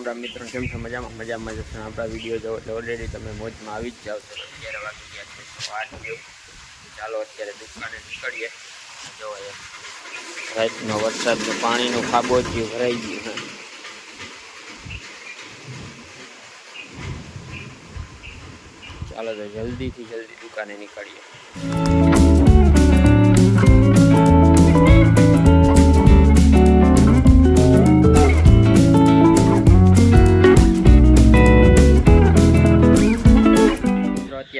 રામ રામ મિત્રો, કેમ છો? મજામાં? મજામાં જશો ને આપણા વીડિયો જોવો એટલે ઓલરેડી તમે મોજમાં આવી જ જાવ છો. તો અત્યારે વાગી ગયા છે સો આઠ જેવું ચાલો અત્યારે દુકાને નીકળીએ. જો રાતનો વરસાદનું પાણીનું ખાબોચિયું ભરાઈ ગયું છે. ચાલો તો જલ્દીથી જલ્દી દુકાને નીકળીએ.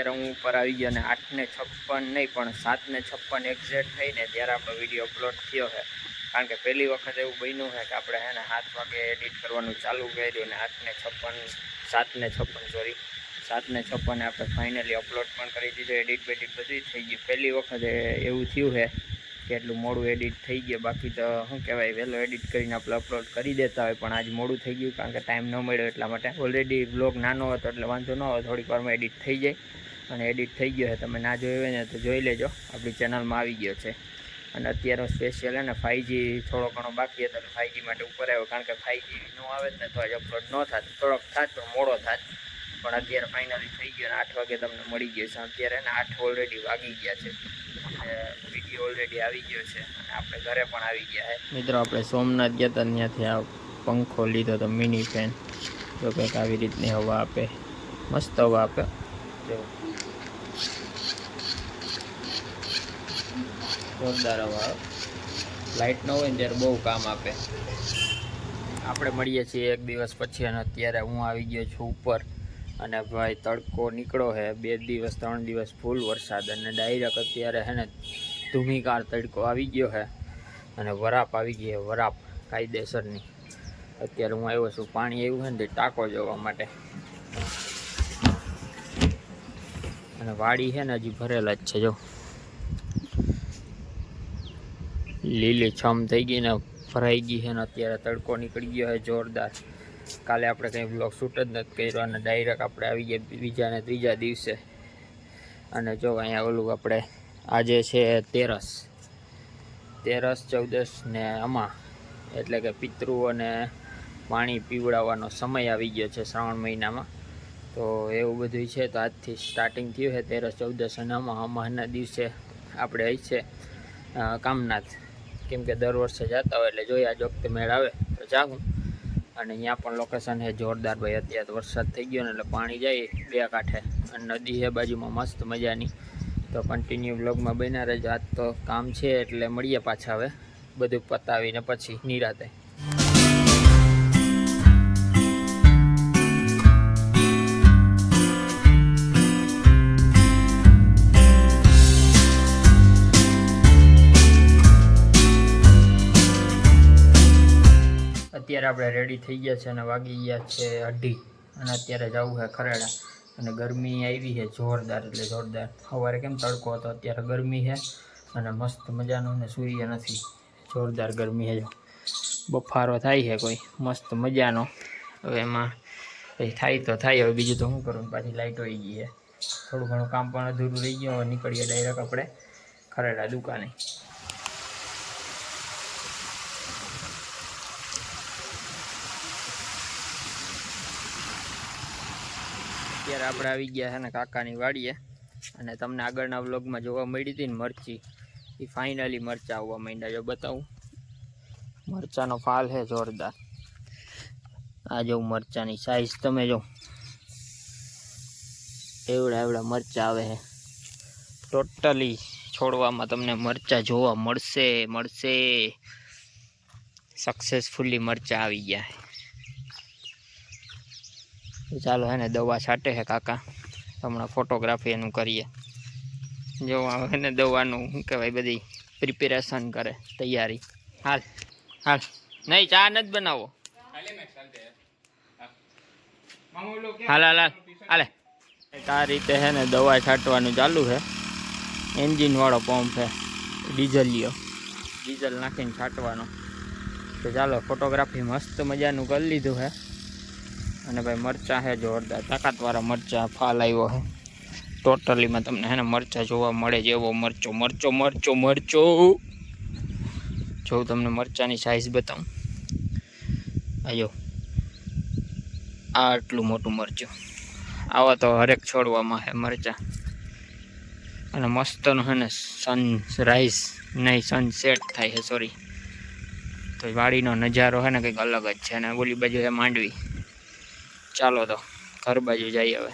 અત્યારે હું ઉપર આવી ગયો અને આઠને છપ્પન નહીં, પણ સાતને છપ્પન એક્ઝેક્ટ થઈને ત્યારે આપણો વીડિયો અપલોડ થયો છે. કારણ કે પહેલી વખત એવું બન્યું છે કે આપણે હે ને સાત વાગે એડિટ કરવાનું ચાલુ કર્યું અને આઠને છપ્પન, સાતને છપ્પન સોરી સાતને છપ્પને આપણે ફાઇનલી અપલોડ પણ કરી દીધું એડિટ બેડિટ બધું થઈ ગયું. પહેલી વખત એવું થયું છે કે એટલું મોડું એડિટ થઈ ગયું, બાકી તો શું કહેવાય, વહેલો એડિટ કરીને આપણે અપલોડ કરી દેતા હોય, પણ આજ મોડું થઈ ગયું કારણ કે ટાઈમ ન મળ્યો એટલા માટે. ઓલરેડી બ્લોગ નાનો હતો એટલે વાંધો ન આવે, થોડીક વારમાં એડિટ થઈ જાય. અને એડિટ થઈ ગયો છે. તમે ના જોયું હોય ને તો જોઈ લેજો. આપણી ચેનલમાં આવી ગયો છે. અને અત્યારે સ્પેશિયલ હે ને ફાઈવજી થોડો ઘણો બાકી હતો ફાઈવજી માટે ઉપર આવ્યો. કારણ કે ફાઈવજી ન આવે ને તો આજે અપલોડ ન થાત. થોડોક થાત પણ મોડો થાત. પણ અત્યારે ફાઇનલી થઈ ગયો અને આઠ વાગે તમને મળી ગયો છે. અત્યારે ને આઠ ઓલરેડી વાગી ગયા છે. વીડિયો ઓલરેડી આવી ગયો છે. અને આપણે ઘરે પણ આવી ગયા છે. મિત્રો, આપણે સોમનાથ ગયા હતા. ત્યાંથી આ પંખો લીધો તો મિની ફેન જો કંઈક આવી રીતની હવા આપે. મસ્ત હવા આપે. જો. જોરદાર હવા લાઇટ ન હોય ને ત્યારે બહુ કામ આપે. આપણે મળીએ છીએ એક દિવસ પછી અને અત્યારે હું આવી ગયો છું ઉપર. અને ભાઈ તડકો નીકળો છે બે દિવસ, ત્રણ દિવસ ફૂલ વરસાદ અને ડાયરેક્ટ અત્યારે છે ને ધૂમિકાર તડકો આવી ગયો છે અને વરાપ આવી ગયો વરાપ કાયદેસરની. અત્યારે હું આવ્યો છું, પાણી આવ્યું છે ને તે ટાંકો જોવા માટે. અને વાડી છે ને હજી ભરેલા જ છે, જો. લીલી છમ થઈ ગઈ ને ભરાઈ ગઈ છે ને અત્યારે તડકો નીકળી ગયો છે જોરદાર. કાલે આપણે કંઈ બ્લોગ શૂટ જ નથી કર્યો અને ડાયરેક્ટ આપણે આવી ગયા બીજા ને ત્રીજા દિવસે. અને જો અહીંયા ઓલું આપણે આજે છે તેરસ. તેરસ, ચૌદસ ને અમા એટલે કે પિતૃઓને પાણી પીવડાવવાનો સમય આવી ગયો છે શ્રાવણ મહિનામાં. તો એવું બધું છે. તો આજથી સ્ટાર્ટિંગ થયું છે તેરસ, ચૌદસ અને આમાં. અમાના દિવસે આપણે અહીં છે કામનાથ. કેમ કે દર વર્ષે જતા હોય એટલે જોઈએ આજ વખતે મેળ આવે, તો જાઉં. અને અહીંયા પણ લોકેશન છે જોરદાર ભાઈ, અત્યારે વરસાદ થઈ ગયો ને એટલે પાણી જાય બે કાંઠે. અને નદી છે બાજુમાં મસ્ત મજાની. તો કન્ટિન્યુ બ્લોગમાં બન્યા રહેજો. આજ તો કામ છે એટલે મળીએ પાછા હવે. બધું પતાવીને પછી નિરાતે. અત્યારે આપણે રેડી થઈ ગયા છે અને વાગી ગયા છે અઢી. અને અત્યારે જવું છે ખરેડા. અને ગરમી આવી છે જોરદાર, એટલે જોરદાર. સવારે કેમ તડકો હતો? અત્યારે ગરમી છે અને મસ્ત મજાનો અને સૂર્ય નથી. જોરદાર ગરમી છે. બફારો થાય છે કોઈ. મસ્ત મજાનો. હવે એમાં પછી થાય તો થાય. હવે બીજું તો શું કરું? પાછી લાઈટ હોઈ ગઈ છે. થોડું ઘણું કામ પણ અધૂરું રહી ગયું. હવે નીકળીએ ડાયરેક્ટ આપણે ખરેડા દુકાને. અત્યારે આપણે આવી ગયા છે ને કાકાની વાડીએ. અને તમને આગળના વ્લોગમાં જોવા મળી હતી ને મરચી. એ ફાઇનલી મરચા આવવા માંડ્યા જો બતાવું. મરચાંનો ફાલ છે જોરદાર. આ જો મરચાંની સાઈઝ તમે જો. એવડા એવડા મરચા આવે છે. ટોટલી છોડવામાં તમને મરચા જોવા મળશે મળશે. સક્સેસફુલી મરચા આવી ગયા ચાલો હે ને દવા છાંટે છે કાકા. હમણાં ફોટોગ્રાફી એનું કરીએ. જો આવે ને દવાનું, શું કહેવાય, બધી પ્રિપેરેશન કરે, તૈયારી. હાલ હાલ. નહીં, ચા નથી બનાવો. હાલ હાલ હાલ. હાલે. આ રીતે છે ને દવા છાંટવાનું ચાલુ છે એન્જિન વાળો પંપ છે ડીઝલિયો ડીઝલ નાખીને છાંટવાનો. તો ચાલો ફોટોગ્રાફી મસ્ત મજાનું કરી લીધું છે અને ભાઈ મરચાં છે જોરદાર. તાકાતવાળા મરચાં ફાલ આવ્યો છે. ટોટલીમાં તમને હે ને મરચાં જોવા મળે છે. એવો મરચો મરચો મરચો મરચો. જો તમને મરચાંની સાઈઝ બતાવું. આજો આટલું મોટું મરચું. આવા તો હરેક છોડવામાં છે મરચાં. અને મસ્તનું છે ને સનરાઈઝ નહીં સનસેટ થાય છે સોરી તો વાડીનો નજારો છે ને કંઈક અલગ જ છે અને ઓલી બાજુ છે માંડવી. ચાલો તો, ઘર બાજુ જઈએ હવે.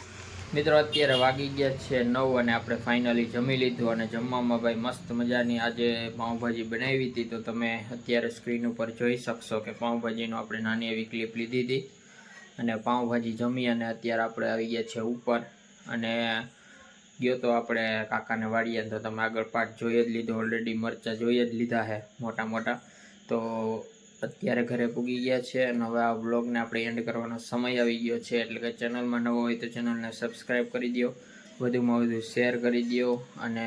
મિત્રો, અત્યારે વાગી ગયા છે નવ અને આપણે ફાઇનલી જમી લીધું અને જમવામાં ભાઈ મસ્ત મજાની આજે પાઉંભાજી બનાવી હતી. તો તમે અત્યારે સ્ક્રીન ઉપર જોઈ શકશો કે પાઉંભાજીનો આપણે નાની એવી ક્લિપ લીધી હતી. અને પાઉંભાજી જમી અને અત્યારે આપણે આવી ગયા છે ઉપર. અને ગયો તો આપણે કાકાને વાળીએ તો તમે આગળ પાઠ જોઈ જ લીધો. ઓલરેડી મરચાં જોઈ જ લીધા છે મોટા મોટા તો અત્યારે ઘરે પૂગી ગયા છે અને હવે આ વ્લોગને આપણે એન્ડ કરવાનો સમય આવી ગયો છે. એટલે કે ચેનલમાં નવો હોય તો ચેનલને સબસ્ક્રાઈબ કરી દો વધુમાં વધુ શેર કરી દો અને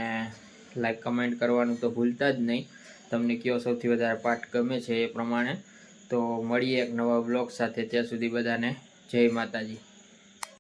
લાઈક કમેન્ટ કરવાનું તો ભૂલતા જ નહીં. તમને કયો સૌથી વધારે પાઠ ગમે છે એ પ્રમાણે. તો મળીએ એક નવા વ્લોગ સાથે. ત્યાં સુધી બધાને જય માતાજી.